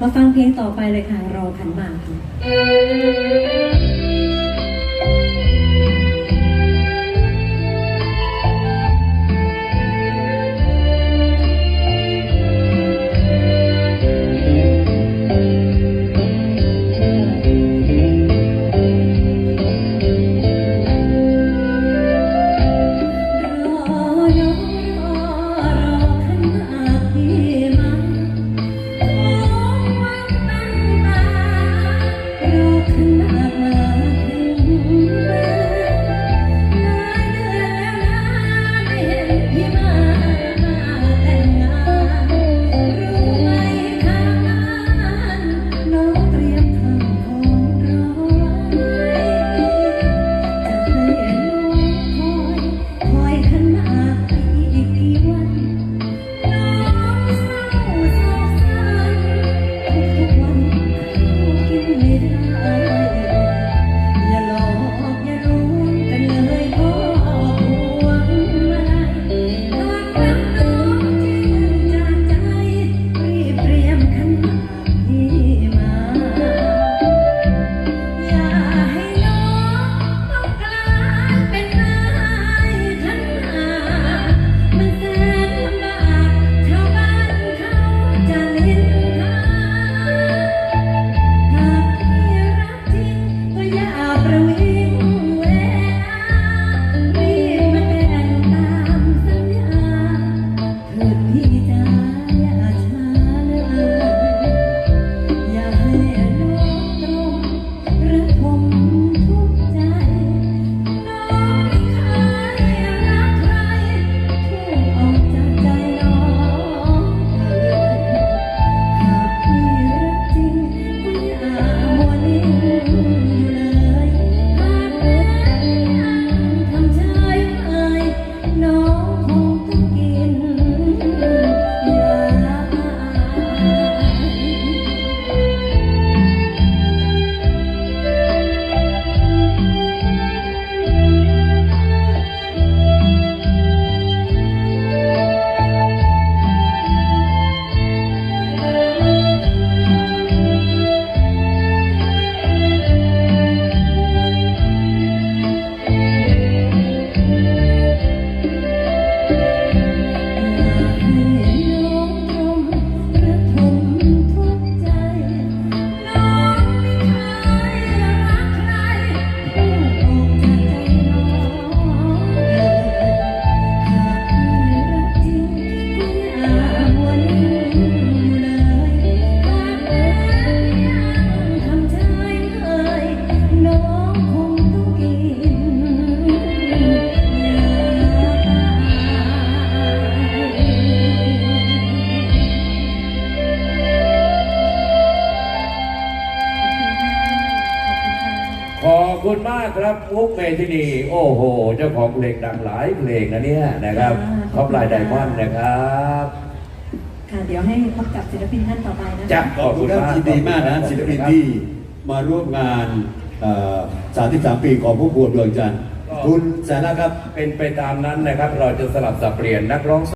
มาฟังเพลงต่อไปเลยค่ะ รอขันมาค่ะ คุณมากครับมุกเมทินี โอ้โห เจ้าของเพลงดังหลายเพลงนะเนี่ยนะครับท็อปไลน์ไดมอนด์นะครับค่ะเดี๋ยวให้พบกับศิลปินท่านต่อไปนะจ้ะขอบคุณมากบยิดีมากนะศิลปินที่มาร่วมงานสามที่สามปีของผู้บวชดวงจันทร์คุณแสนนะครับเป็นไปตามนั้นนะครับ เราจะสลับสับเปลี่ยนนักร้อง